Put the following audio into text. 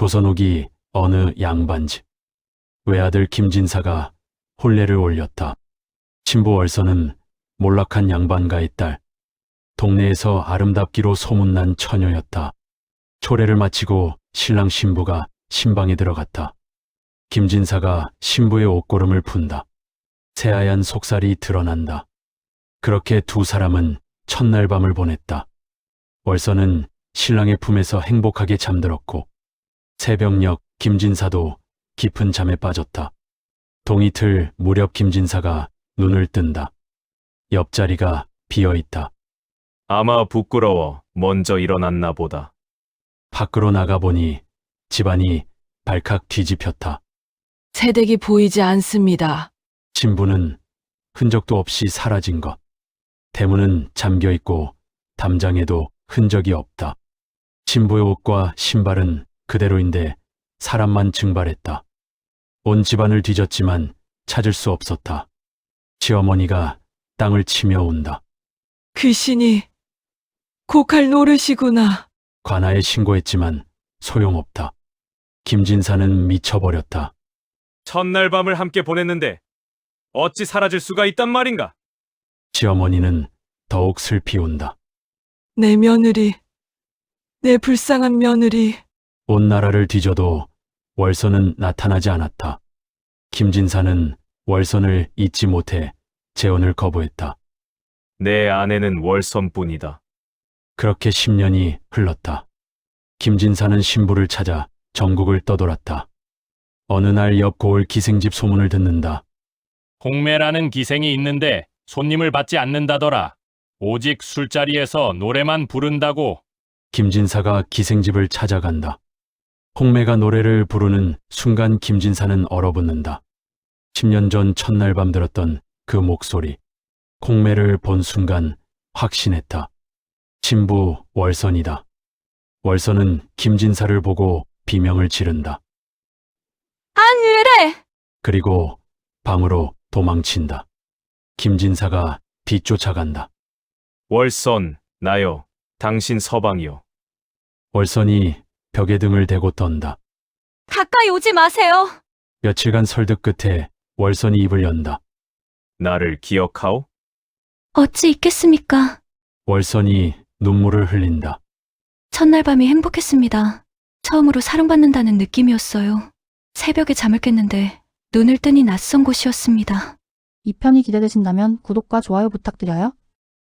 조선옥이 어느 양반집. 외아들 김진사가 혼례를 올렸다. 친부 월선은 몰락한 양반가의 딸. 동네에서 아름답기로 소문난 처녀였다. 초례를 마치고 신랑 신부가 신방에 들어갔다. 김진사가 신부의 옷고름을 푼다. 새하얀 속살이 드러난다. 그렇게 두 사람은 첫날 밤을 보냈다. 월선은 신랑의 품에서 행복하게 잠들었고 새벽녘 김진사도 깊은 잠에 빠졌다. 동이틀 무렵 김진사가 눈을 뜬다. 옆자리가 비어 있다. 아마 부끄러워 먼저 일어났나 보다. 밖으로 나가보니 집안이 발칵 뒤집혔다. 새댁이 보이지 않습니다. 신부는 흔적도 없이 사라진 것. 대문은 잠겨 있고 담장에도 흔적이 없다. 신부의 옷과 신발은 그대로인데 사람만 증발했다. 온 집안을 뒤졌지만 찾을 수 없었다. 시어머니가 땅을 치며 온다. 귀신이 고칼 노릇이구나. 관아에 신고했지만 소용없다. 김진사는 미쳐버렸다. 첫날 밤을 함께 보냈는데 어찌 사라질 수가 있단 말인가? 시어머니는 더욱 슬피 온다. 내 며느리, 내 불쌍한 며느리. 온 나라를 뒤져도 월선은 나타나지 않았다. 김진사는 월선을 잊지 못해 재혼을 거부했다. 내 아내는 월선뿐이다. 그렇게 10년이 흘렀다. 김진사는 신부를 찾아 전국을 떠돌았다. 어느 날 옆 고을 기생집 소문을 듣는다. 홍매라는 기생이 있는데 손님을 받지 않는다더라. 오직 술자리에서 노래만 부른다고. 김진사가 기생집을 찾아간다. 홍매가 노래를 부르는 순간 김진사는 얼어붙는다. 10년 전 첫날 밤 들었던 그 목소리. 홍매를 본 순간 확신했다. 친부 월선이다. 월선은 김진사를 보고 비명을 지른다. 안 그래! 그리고 방으로 도망친다. 김진사가 뒤쫓아간다. 월선, 나요. 당신 서방이요. 월선이 벽에 등을 대고 떤다. 가까이 오지 마세요. 며칠간 설득 끝에 월선이 입을 연다. 나를 기억하오? 어찌 있겠습니까? 월선이 눈물을 흘린다. 첫날 밤이 행복했습니다. 처음으로 사랑받는다는 느낌이었어요. 새벽에 잠을 깼는데 눈을 뜨니 낯선 곳이었습니다. 2편이 기대되신다면 구독과 좋아요 부탁드려요.